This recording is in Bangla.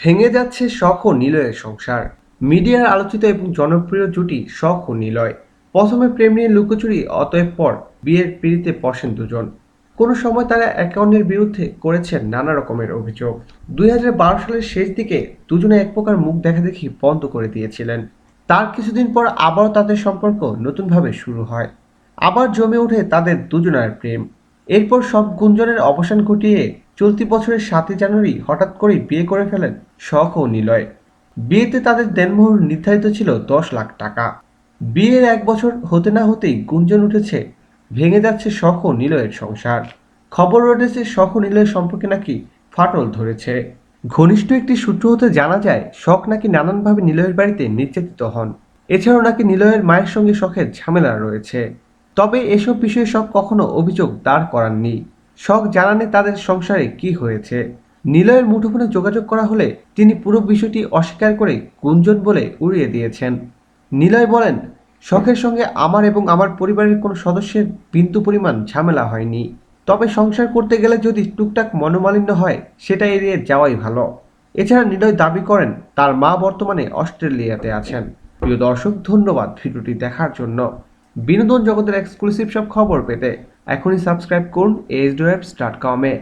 ভেঙে যাচ্ছে শখ ও নিলয়ের সংসার। মিডিয়ার আলোচিত এবং জনপ্রিয় জুটি শখ ও নিলয়। প্রথমে প্রেম নিয়ে লুকোচুরি, অতএব পর বিয়ের পিড়িতে বসেন দুজন। কোনো সময় তারা একে অন্যের বিরুদ্ধে করেছেন নানা রকমের অভিযোগ। দুই হাজার বারো সালের শেষ দিকে দুজনে এক প্রকার মুখ দেখা দেখি বন্ধ করে দিয়েছিলেন। তার কিছুদিন পর আবারও তাদের সম্পর্ক নতুনভাবে শুরু হয়। আবার জমে ওঠে তাদের দুজনের প্রেম। এরপর সব গুঞ্জনের অবসান ঘটিয়ে চলতি বছরের সাতই জানুয়ারি হঠাৎ করেই বিয়ে করে ফেলেন শখ ও নিলয়। বিয়েতে তাদের দেনমোহর নির্ধারিত ছিল দশ লাখ টাকা। বিয়ের এক বছর হতে না হতেই গুঞ্জন উঠেছে, ভেঙে যাচ্ছে শখ ও নিলয়ের সংসার। খবর রয়েছে শখ ও নিলয়ের সম্পর্কে নাকি ফাটল ধরেছে। ঘনিষ্ঠ একটি সূত্র হতে জানা যায়, শখ নাকি নানানভাবে নিলয়ের বাড়িতে নির্যাতিত হন। এছাড়াও নাকি নিলয়ের মায়ের সঙ্গে শখের ঝামেলা রয়েছে। তবে এসব বিষয়ে শখ কখনো অভিযোগ দাঁড় করাননি। শখ জানানে তাদের সংসারে কি হয়েছে? নিলয়ের মুঠোফোনে যোগাযোগ করা হলে তিনি পুরো বিষয়টি অস্বীকার করে গুঞ্জন বলে উড়িয়ে দিয়েছেন। নিলয় বলেন, শখের সঙ্গে আমার এবং আমার পরিবারের কোনো সদস্যের বিন্দু পরিমাণ ঝামেলা হয়নি। তবে সংসার করতে গেলে যদি টুকটাক মনোমালিন্য হয়, সেটা এড়িয়ে যাওয়াই ভালো। এছাড়া নিলয় দাবি করেন, তার মা বর্তমানে অস্ট্রেলিয়াতে আছেন। প্রিয় দর্শক, ধন্যবাদ ভিডিওটি দেখার জন্য। বিনোদন জগতের এক্সক্লুসিভ সব খবর পেতে এখনই সাবস্ক্রাইব করুন এইচ ডট কমে